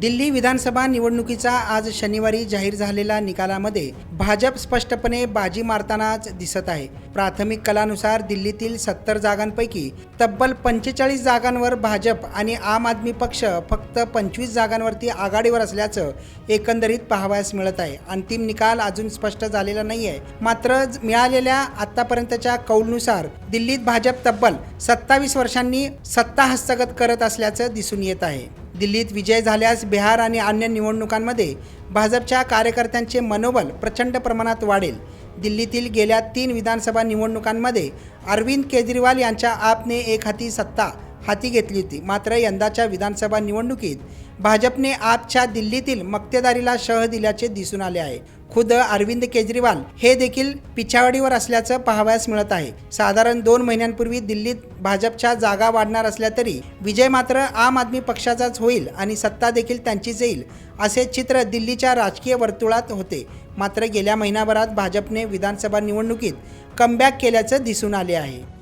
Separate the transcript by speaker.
Speaker 1: दिल्ली विधानसभा निवडणुकीचा आज शनिवारी जाहीर झालेल्या निकालामध्ये भाजप स्पष्टपणे बाजी मारतानाच दिसत आहे. प्राथमिक कलानुसार दिल्लीतील सत्तर जागांपैकी तब्बल पंचेचाळीस जागांवर भाजप आणि आम आदमी पक्ष फक्त पंचवीस जागांवरती आघाडीवर असल्याचं एकंदरीत पाहावयास मिळत आहे. अंतिम निकाल अजून स्पष्ट झालेला नाही आहे मात्र मिळालेल्या आतापर्यंतच्या कौलनुसार दिल्लीत भाजप तब्बल सत्तावीस वर्षांनी सत्ता हस्तगत करत असल्याचं दिसून येत आहे. दिल्लीत विजय झाल्यास बिहार आणि अन्य निवडणुकांमध्ये भाजपच्या कार्यकर्त्यांचे मनोबल प्रचंड प्रमाणात वाढेल. दिल्लीतील गेल्या तीन विधानसभा निवडणुकांमध्ये अरविंद केजरीवाल यांच्या आपने एक हाती सत्ता हाती घेतली होती. मात्र यंदाच्या विधानसभा निवडणुकीत भाजपने आपच्या दिल्लीतील मक्तेदारीला शह दिल्याचे दिसून आले आहे. खुद अरविंद केजरीवाल हे देखील पिछावडीवर असल्याचं पाहावयास मिळत आहे. साधारण दोन महिन्यांपूर्वी दिल्लीत भाजपच्या जागा वाढणार असल्या तरी विजय मात्र आम आदमी पक्षाचाच होईल आणि सत्ता देखील त्यांचीच येईल असे चित्र दिल्लीच्या राजकीय वर्तुळात होते. मात्र गेल्या महिनाभरात भाजपने विधानसभा निवडणुकीत कमबॅक केल्याचं दिसून आले आहे.